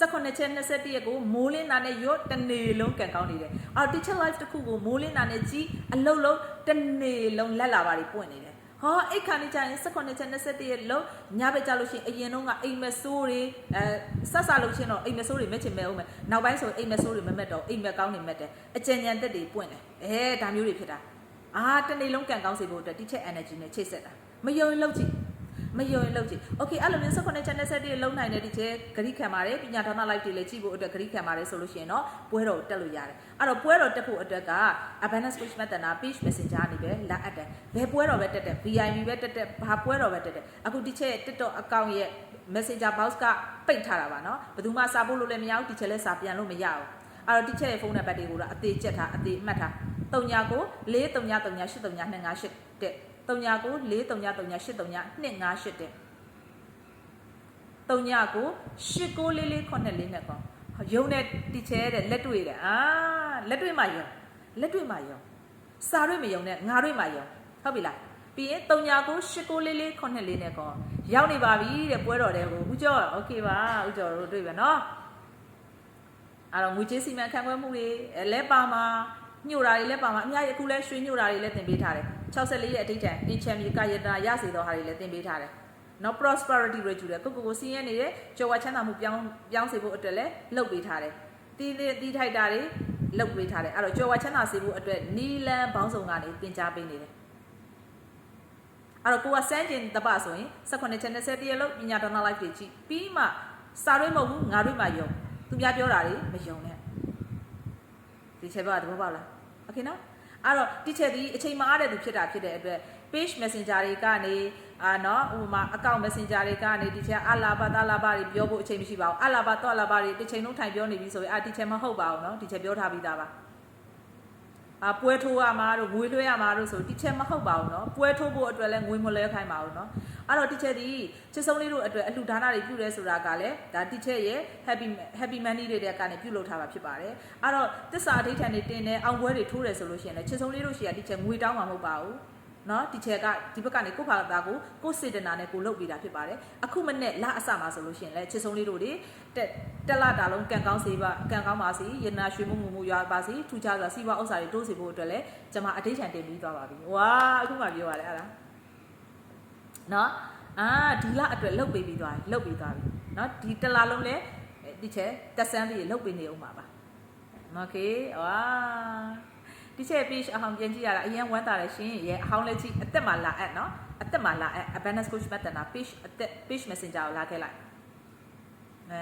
18ချက်21ရက်ကိုမိုးလင်းတာနဲ့ရော့တနေ့လုံးကန်ကောင်းနေတယ်အော် teacher life တစ်ခုကိုမိုးလင်းတာနဲ့ကြီးအလုံးလုံးတနေ့လုံးလက်လာပါတွေပွင့်နေတယ်ဟောအိတ်ခါနေကြရင်18ချက်21ရက်လုံးညဘက်ကြလို့ရှိရင်အရင်တော့ကအိမ်မက်ဆိုးတွေအဲဆက်ဆလို့ချင်းတော့အိမ်မက်ဆိုးတွေမဲ့ချင်မဲ့ဦးမယ်နောက်ပိုင်းဆိုအိမ်မက်ဆိုးတွေမမက်တော့အိမ်မက်ကောင်းနေမက်တယ်အကြံဉာဏ်တက်တွေပွင့်တယ်အဲဒါမျိုးတွေဖြစ်တာအာတနေ့လုံးကန်ကောင်းစေဖို့အတွက် teacher energy နဲ့ချိတ်ဆက်တာမယုံရင်လုပ်ကြည့် မယုံရင်လုပ်ကြည့် okay အဲ့လိုမျိုး18 channel set တွေလုံးနိုင်တဲ့ဒီကျဲဂရိခံပါတယ်ပညာဌာန live တွေလည်းကြည့်ဖို့အတွက်ဂရိခံပါတယ်ဆိုလို့ရှိရင်တော့ပွဲတော်တက်လို့ရတယ်အဲ့တော့ပွဲတော်တက်ဖို့အတွက်က abundance coach method နာ page messenger နေပဲလာအပ်တယ်ဘယ်ပွဲတော်ပဲတက်တက် VIP ပဲတက်တက်ဘာပွဲတော်ပဲတက်တက်အခုဒီကျဲ TikTok account ရဲ့ messenger box ကပိတ်ထားတာပါเนาะဘယ်သူမှစာပို့လို့လည်းမရဘူးဒီကျဲလည်းစာပြန်လို့မရဘူးအဲ့တော့ဒီချက်ရဲ့ဖုန်းနံပါတ်တွေကိုတော့အသေးချက်ထားအသေးမှတ်ထား 39ကို4339832558တဲ့39ကို4339832558တဲ့ တုံညကိုရှစ်ကိုလေးလေးခုနှစ်လေးနဲ့ကောယုံတဲ့တီချဲတဲ့လက်တွေ့တဲ့အာလက်တွေ့မှယုံလက်တွေ့မှယုံစာတွေ့မယုံနဲ့ငါတွေ့မှယုံဟုတ်ပြီလားပြီးရင်တုံညကိုရှစ်ကိုလေးလေးခုနှစ်လေးနဲ့ကောရောက်နေပါပြီတဲ့ပွဲတော်တဲ့ကိုဦးကျော်โอเคပါဦးကျော်တို့တွေ့ပြီနော်အဲ့တော့ငွေကြေးစီမံခန့်ခွဲမှုတွေလဲပါမှာ ညှို့တာတွေလည်းပါမှာအများကြီးအခုလဲရွှေညှို့တာတွေလည်းတင်ပေးထားတယ်64ရဲ့အတိတ်တန်အင်ချမ်မြေကယတနာရစေသောဟာတွေလည်းတင်ပေးထားတယ်နော် prosperity rate ကျူတယ်ကိုကိုကိုစီးရဲနေတဲ့ကြော်ဝချမ်းသာမှုပြောင်းပြောင်းစေဖို့အတွက်လည်းလုပ်ပေးထားတယ်တီးတီးထိုက်တာတွေလုပ်ပေးထားတယ်အဲ့တော့ကြော်ဝချမ်းသာစေဖို့အတွက်နီလန်ဘောင်းဆောင်ကနေတင် जा ပေးနေတယ်အဲ့တော့ကိုကစမ်းကျင်တပဆိုရင်18ချက်20ရက်လောက်ပညာတော်နာ live တွေကြည့်ပြီးမှစာရွေးမဟုတ်ဘူးငါရွေးမှယုံသူများပြောတာတွေမယုံနဲ့ ဒီချက်ပြောတာသဘောပေါက်လားโอเคနော်အဲ့တော့ဒီချက်ဒီအချိန်မအားတဲ့သူဖြစ်တာဖြစ်တဲ့အတွက် page messenger တွေကနေအာနော်ဥပမာ account messenger တွေကနေဒီချက်အလာဘတာလာဘတွေပြောဖို့အချိန်မရှိပါဘူးအလာဘတော့လာဘတွေတစ်ချိန်လုံးထိုင်ပြောနေပြီဆိုရင်အာဒီချက်မဟုတ်ပါဘူးနော်ဒီချက်ပြောထားပြီးသားပါအာပွဲထိုးရမှာတို့ငွေလွှဲရမှာတို့ဆိုဒီချက်မဟုတ်ပါဘူးနော်ပွဲထိုးဖို့အတွက်လည်းငွေမလဲခိုင်းပါဘူးနော် အဲ့တော့ဒီချက်ဒီချစ်ဆုံးလေးတို့အတွက်အလှဒါနတွေပြုရဲဆိုတာကလည်းဒါဒီချက်ရဲ့ happy happy money တွေတဲ့ကနေပြုလုပ်ထားတာဖြစ်ပါတယ်အဲ့တော့တစ္ဆာအဋိဌာန်တွေတင်တယ်အောင်ပွဲတွေထိုးတယ်ဆိုလို့ရှိရင်လည်းချစ်ဆုံးလေးတို့ရှိရဒီချက်ငွေတောင်းမှာမဟုတ်ပါဘူးနော်ဒီချက်ကဒီဘက်ကနေကိုယ့်ဖာသာကိုကိုယ်စေတနာနဲ့ကိုလုပ်ပေးတာဖြစ်ပါတယ်အခုမနဲ့လအစမှာဆိုလို့ရှိရင်လည်းချစ်ဆုံးလေးတို့တွေတက်တက်လာတာလုံးကန်ကောင်းစေပါကန်ကောင်းပါစေရနာရွှေမှုမှုမှုရွာပါစေထူခြားစွာစီးပွားဥစ္စာတွေတိုးစေဖို့အတွက်လည်းကျွန်မအတိတ်ချန်တင်ပြီးသွားပါပြီဝါအခုမှပြောရတယ်အဲ့ဒါ နော်အာဒီလအတွက်လုတ်ပေးပြီးသွားပြီလုတ်ပြီးသွားပြီနော်ဒီတလားလုံးလည်းဒီချက်တက်ဆန်းလေးလုတ်ပေးနေအောင်ပါပါโอเคဝါဒီချက် page အဟောင်းပြန်ကြည့်ရတာအရင်ဝမ်းသာတယ်ရှင်ရဲ့အဟောင်းလက်ကြည့်အသက်မှာလာအပ်နော်အသက်မှာလာအပ် abundance coach method နာ page အသက် page messenger ကိုလာခဲ့လိုက်အဲ